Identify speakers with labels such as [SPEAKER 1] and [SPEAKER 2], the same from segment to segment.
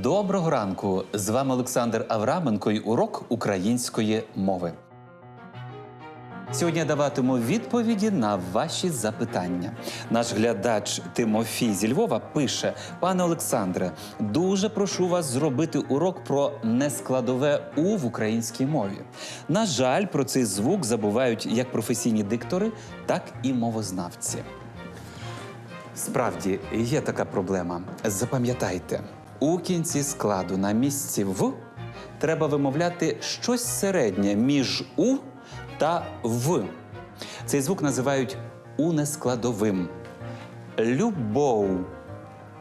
[SPEAKER 1] Доброго ранку! З вами Олександр Авраменко і урок української мови. Сьогодні я даватиму відповіді на ваші запитання. Наш глядач Тимофій зі Львова пише: пане Олександре, дуже прошу вас зробити урок про нескладове у в українській мові. На жаль, про цей звук забувають як професійні диктори, так і мовознавці. Справді є така проблема. Запам'ятайте, у кінці складу на місці в треба вимовляти щось середнє між у та в. Цей звук називають унескладовим. Любов,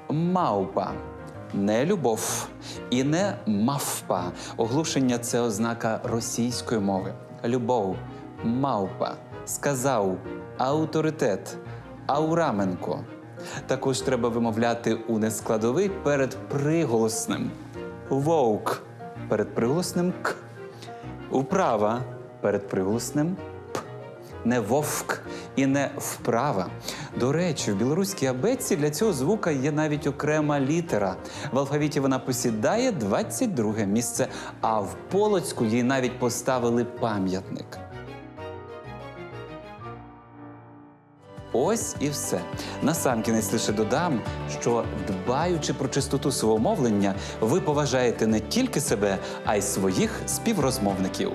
[SPEAKER 1] мавпа, не любов і не мавпа. Оглушення це ознака російської мови. Любов, мавпа, сказав, авторитет, Аураменко. Також треба вимовляти у нескладовий перед приголосним. Вовк перед приголосним к. Управа перед приголосним п. Не вовк і не вправа. До речі, в білоруській абетці для цього звука є навіть окрема літера. В алфавіті вона посідає 22 місце, а в Полоцьку їй навіть поставили пам'ятник. Ось і все. Насамкінець лише додам, що дбаючи про чистоту свого мовлення, ви поважаєте не тільки себе, а й своїх співрозмовників.